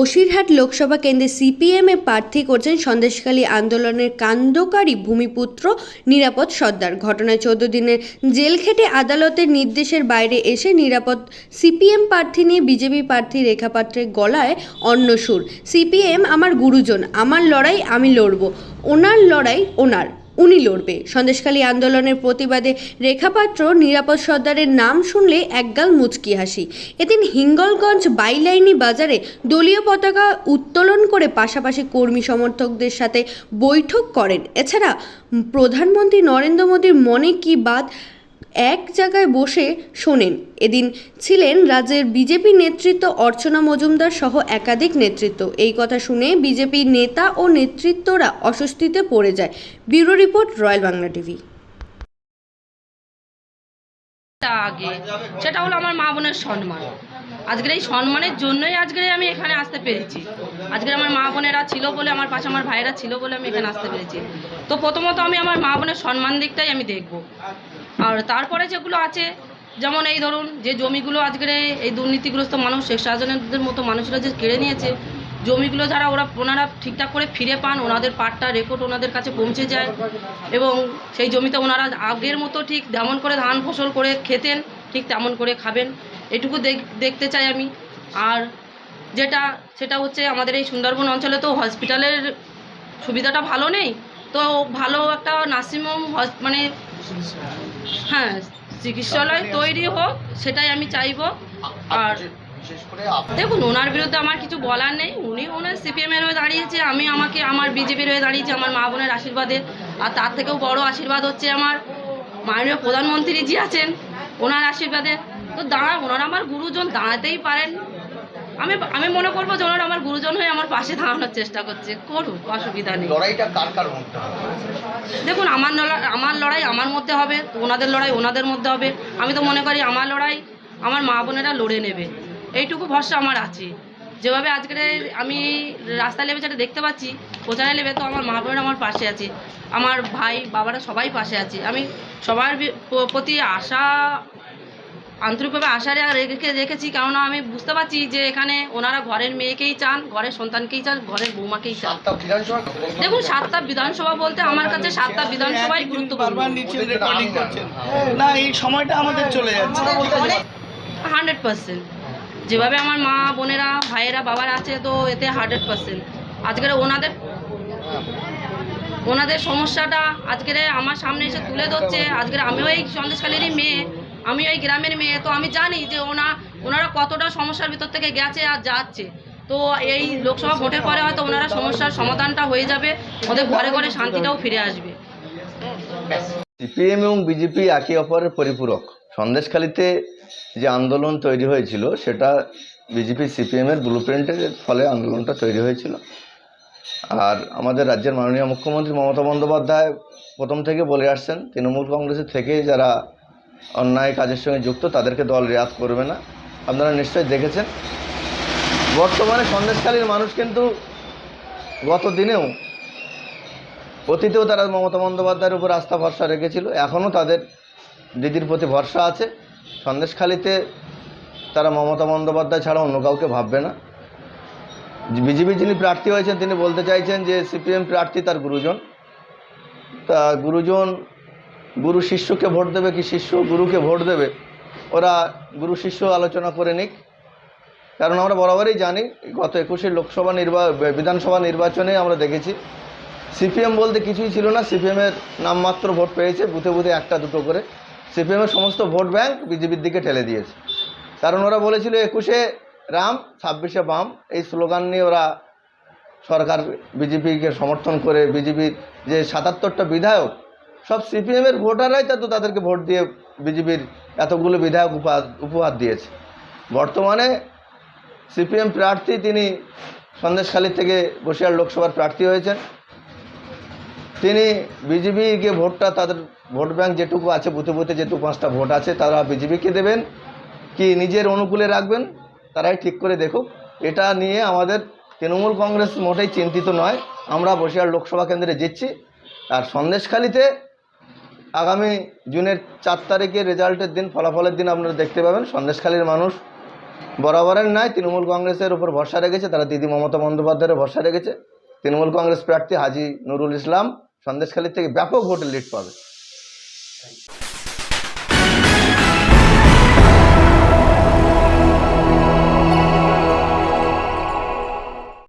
বসিরহাট লোকসভা কেন্দ্রে সিপিএমে প্রার্থী করছেন সন্দেশখালী আন্দোলনের কাণ্ডকারী ভূমিপুত্র নিরাপদ সর্দার। ঘটনায় চোদ্দ দিনের জেল খেটে আদালতের নির্দেশের বাইরে এসে নিরাপদ সিপিএম প্রার্থী নিয়ে বিজেপি প্রার্থী রেখা পাত্রের গলায় অন্য সুর। সিপিএম আমার গুরুজন, আমার লড়াই আমি লড়ব, ওনার লড়াই ওনার। উনি লড়বে। সন্দেশখালী আন্দোলনের প্রতিবাদে রেখাপাত্র নিরাপদ সর্দারের নাম শুনলে একগাল মুচকি হাসি। এদিন হিঙ্গলগঞ্জ বাইলাইনি বাজারে দলীয় পতাকা উত্তোলন করে পাশাপাশি কর্মী সমর্থকদের সাথে বৈঠক করেন। এছাড়া প্রধানমন্ত্রী নরেন্দ্র মোদীর মনে কি বাত এক জায়গায় বসে শোনেন। এদিন ছিলেন রাজ্যের বিজেপি নেতৃত্ব অর্চনা মজুমদার সহ একাধিক নেতৃত্ব। এই কথা শুনে বিজেপি নেতা ও নেতৃত্বরা অস্বস্তিতে পড়ে যায়। Bureau report royal Bangla TV. আগে। সেটা হলো আমার মা বোনের সম্মান। আজকের এই সম্মানের জন্যই আজকে আমি এখানে আসতে পেরেছি। আজকে আমার মা বোনেরা ছিল বলে, আমার পাশে আমার ভাইরা ছিল বলে আমি এখানে আসতে পেরেছি। তো প্রথমত আমি আমার মা বোনের সম্মান দিকটাই আমি দেখব। আর তারপরে যেগুলো আছে, যেমন এই ধরুন যে জমিগুলো আজকের এই দুর্নীতিগ্রস্ত মানুষ শেখ শাহজাহানের মতো মানুষরা যে কেড়ে নিয়েছে, জমিগুলো যারা ওরা ওনারা ঠিকঠাক করে ফিরে পান, ওনাদের পাট্টা রেকর্ড ওনাদের কাছে পৌঁছে যায় এবং সেই জমিতে ওনারা আগের মতো ঠিক যেমন করে ধান ফসল করে খেতেন, ঠিক তেমন করে খাবেন। এটুকু দেখ- দেখতে চাই আমি। আর যেটা, সেটা হচ্ছে আমাদের এই সুন্দরবন অঞ্চলে তো হসপিটালের সুবিধাটা ভালো নেই, তো ভালো একটা নার্সিংহোম মানে হ্যাঁ চিকিৎসালয় তৈরি হোক সেটাই আমি চাইব। আর দেখুন ওনার বিরুদ্ধে আমার কিছু বলার নেই। উনি ওনার সিপিএমের হয়ে দাঁড়িয়েছে আমি আমাকে আমার বিজেপির হয়ে দাঁড়িয়েছি আমার মা বোনের আশীর্বাদে। আর তার থেকেও বড় আশীর্বাদ হচ্ছে আমার মাননীয় প্রধানমন্ত্রী জি আছেন ওনার আশীর্বাদে। তো দাঁড়া ওনারা আমার গুরুজন দাঁড়াতেই পারেন। আমি আমি মনে করব যে ওনারা আমার গুরুজন হয়ে আমার পাশে দাঁড়ানোর চেষ্টা করছে। করুক অসুবিধা নেই। লড়াইটা কার কার মধ্যে দেখুন আমার লড়াই আমার লড়াই আমার মধ্যে হবে ওনাদের লড়াই ওনাদের মধ্যে হবে। আমি তো মনে করি আমার লড়াই আমার মা বোনেরা লড়ে নেবে। এইটুকু ভরসা আমার আছে। যেভাবে আজকের আমি রাস্তা লেবে যেটা দেখতে পাচ্ছি প্রচারে লেবে তো আমার মা বোনেরা আমার পাশে আছে। আমার ভাই বাবারা সবাই পাশে আছে। আমি সবার প্রতি আশা আন্তরিকভাবে আশা রেখে রেখেছি কেননা আমি বুঝতে পারছি যে এখানে ওনারা ঘরের মেয়েকেই চান ঘরের সন্তানকেই চান ঘরের বৌমাকেই চান। দেখুন সাতটা বিধানসভা বলতে আমার কাছে সাতটা বিধানসভাই গুরুত্বপূর্ণ। বারবার নিচ্ছেন রেকর্ডিং করছেন। না এই সময়টা আমাদের চলে যাচ্ছে। Hundred percent. যেভাবে আমার মা বোনেরা ভাইয়েরা বাবারা আছে তো এতে হান্ড্রেড পার্সেন্ট। আজকের ওনাদের ওনাদের সমস্যাটা আজকের আমার সামনে এসে তুলে ধরছে। আজকের আমিও এই সন্দেশকালীরই মেয়ে আমি এই গ্রামের মেয়ে। তো আমি জানি যে ওনা, ওনারা কতটা সমস্যার ভিতর থেকে গেছে আর যাচ্ছে। তো এই লোকসভা ভোটের পরে হয়তো ওনারা সমস্যার সমাধানটা হয়ে যাবে, ওদের ঘরে ঘরে শান্তিটাও ফিরে আসবে। সিপিএম এবং বিজেপি একে অপরের পরিপূরক। সন্দেশখালিতে যে আন্দোলন তৈরি হয়েছিল, সেটা বিজেপি সিপিএমের ব্লু প্রিন্টের ফলে আন্দোলনটা তৈরি হয়েছিল। আর আমাদের রাজ্যের মাননীয় মুখ্যমন্ত্রী মমতা বন্দ্যোপাধ্যায় প্রথম থেকে বলে আসছেন, তৃণমূল কংগ্রেসের থেকে যারা অন্যায় কাজের সঙ্গে যুক্ত, তাদেরকে দল রেয়াত করবে না। আপনারা নিশ্চয়ই দেখেছেন। বর্তমানে সন্দেশখালীর মানুষ কিন্তু গত দিনেও অতীতেও তারা মমতা বন্দ্যোপাধ্যায়ের উপর আস্থা ভরসা রেখেছিল, এখনও তাদের দিদির প্রতি ভরসা আছে। সন্দেশখালিতে তারা মমতা বন্দ্যোপাধ্যায় ছাড়া অন্য কাউকে ভাববে না। বিজেপি যিনি প্রার্থী হয়েছেন, তিনি বলতে চাইছেন যে সিপিএম প্রার্থী তার গুরুজন। তা গুরুজন গুরু শিষ্যকে ভোট দেবে কি শিষ্য? গুরুকে ভোট দেবে। ওরা গুরু শিষ্য আলোচনা করে নিক। কারণ আমরা বরাবরই জানি, গত একুশে লোকসভা নির্বা, বিধানসভা নির্বাচনে আমরা দেখেছি, সিপিএম বলতে কিছুই ছিল না। সিপিএমের নামমাত্র ভোট পেয়েছে, বুথে বুথে একটা দুটো করে। সিপিএমের সমস্ত ভোট ব্যাংক বিজেপির দিকে ঠেলে দিয়েছে। কারণ ওরা বলেছিল একুশে রাম, ছাব্বিশে বাম। এই স্লোগান নিয়ে ওরা সরকার বিজেপিকে সমর্থন করে, বিজেপির যে সাতাত্তরটা বিধায়ক, সব সিপিএমের ভোটাররাই তা তাদেরকে ভোট দিয়ে বিজেপির এতগুলো বিধায়ক উপহার উপহার দিয়েছে। বর্তমানে সিপিএম প্রার্থী তিনি সন্দেশখালী থেকে বসিরহাট লোকসভার প্রার্থী হয়েছেন। তিনি বিজেপিকে ভোটটা তাদের ভোট ব্যাংক যেটুকু আছে, বুথে বুথে যেটুকু পাঁচটা ভোট আছে, তারা বিজেপিকে দেবেন। কি নিজের অনুকূলে রাখবেন? তারাই ঠিক করে দেখুক। এটা নিয়ে আমাদের তৃণমূল কংগ্রেস মোটেই চিন্তিত নয়। আমরা বসিরহাট লোকসভা কেন্দ্রে জিতছি। আর সন্দেশখালিতে আগামী জুনের চার তারিখে রেজাল্টের দিন, ফলাফলের দিন আপনারা দেখতে পাবেন। সন্দেশখালীর মানুষ বরাবরের নয় তৃণমূল কংগ্রেসের উপর ভরসা রেখেছে। তারা দিদি মমতা বন্দ্যোপাধ্যায়ের ভরসা রেখেছে। তৃণমূল কংগ্রেস প্রার্থী হাজি নুরুল ইসলাম সন্দেশখালী থেকে ব্যাপক ভোটে লিড পাবে।